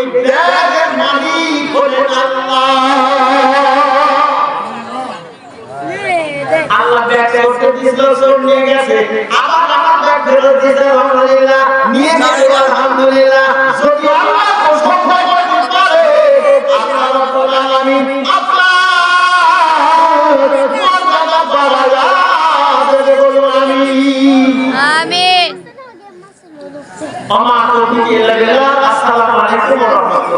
এই না আল্লাহ ব্যাগ করতে দিয়েছিল নিয়ে গেছে। আবার আমার ব্যাগ ফেরত আলহামদুলিল্লাহ। নিয়ে গেছে আমার আসসালামু আলাইকুম